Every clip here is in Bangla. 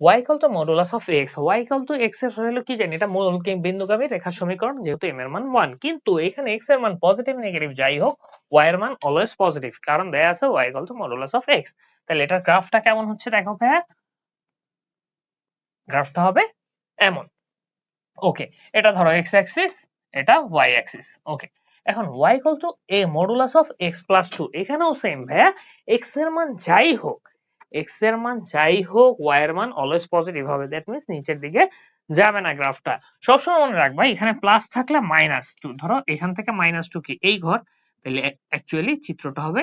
y equal to modulus of x y equal to x এর হলো কি জানি? এটা মূল বিন্দুগামী রেখার সমীকরণ, যেহেতু m এর মান 1 কিন্তু এখানে x এর মান পজিটিভ নেগেটিভ যাই হোক, y এর মান অলওয়েজ পজিটিভ কারণ দেয়া আছে y equal to modulus of x. তাহলে এটার গ্রাফটা কেমন হচ্ছে দেখো ভাইয়া? গ্রাফটা হবে এমন। ওকে এটা ধরো x অ্যাক্সিস এটা y অ্যাক্সিস ওকে এখন y equal to a modulus of x plus 2 এখানেও সেম ভাইয়া। x এর মান যাই হোক x এর মান যাই হোক, y এর মান অলওয়েজ পজিটিভ হবে। দ্যাট মিন্স নিচের দিকে যাবে না গ্রাফটা। সবসময় মনে রাখবা এখানে প্লাস থাকলে মাইনাস টু ধরো, এখান থেকে মাইনাস টু কি? এই ঘর। তাহলে অ্যাকচুয়ালি চিত্রটা হবে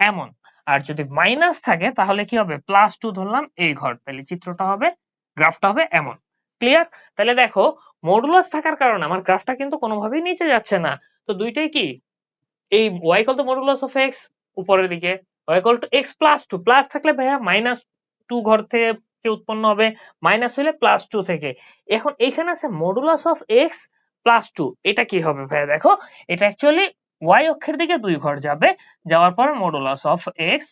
এমন। আর যদি মাইনাস থাকে, তাহলে কি হবে? প্লাস টু ধরলাম এই ঘর। তাহলে চিত্রটা হবে, গ্রাফটা হবে এমন। ক্লিয়ার তাহলে দেখো মডুলাস থাকার কারণে আমার গ্রাফটা কিন্তু কোনোভাবেই নিচে যাচ্ছে না। তো দুইটাই কি? এই equal to modulus of x উপরের দিকে। Equal x plus two plus থাকলে ভাইয়া মাইনাস টু ঘর থেকে উৎপন্ন হবে? মাইনাস হলে প্লাস টু থেকে। এখন এখানে আছে modulus of x plus two এটা কি হবে ভাইয়া? দেখো, এটা অ্যাকচুয়ালি y অক্ষের দিকে দুই ঘর যাবে। যাওয়ার পর modulus of x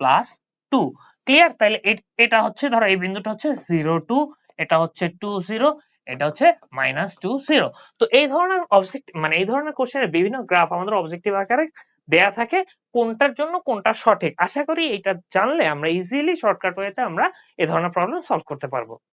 plus two clear তাহলে এটা হচ্ছে, ধরো এই বিন্দুটা হচ্ছে জিরো টু এটা হচ্ছে টু জিরো এটা হচ্ছে মাইনাস টু জিরো তো এই ধরনের অবজেক্ট মানে এই ধরনের কোশ্চেনের বিভিন্ন গ্রাফ আমাদের অবজেক্টিভ আকারে দেয়া থাকে কোনটার জন্য কোনটা সঠিক। আশা করি এটা জানলে আমরা ইজিলি শর্টকাট ওয়েতে আমরা এ ধরনের প্রবলেম সলভ করতে পারব।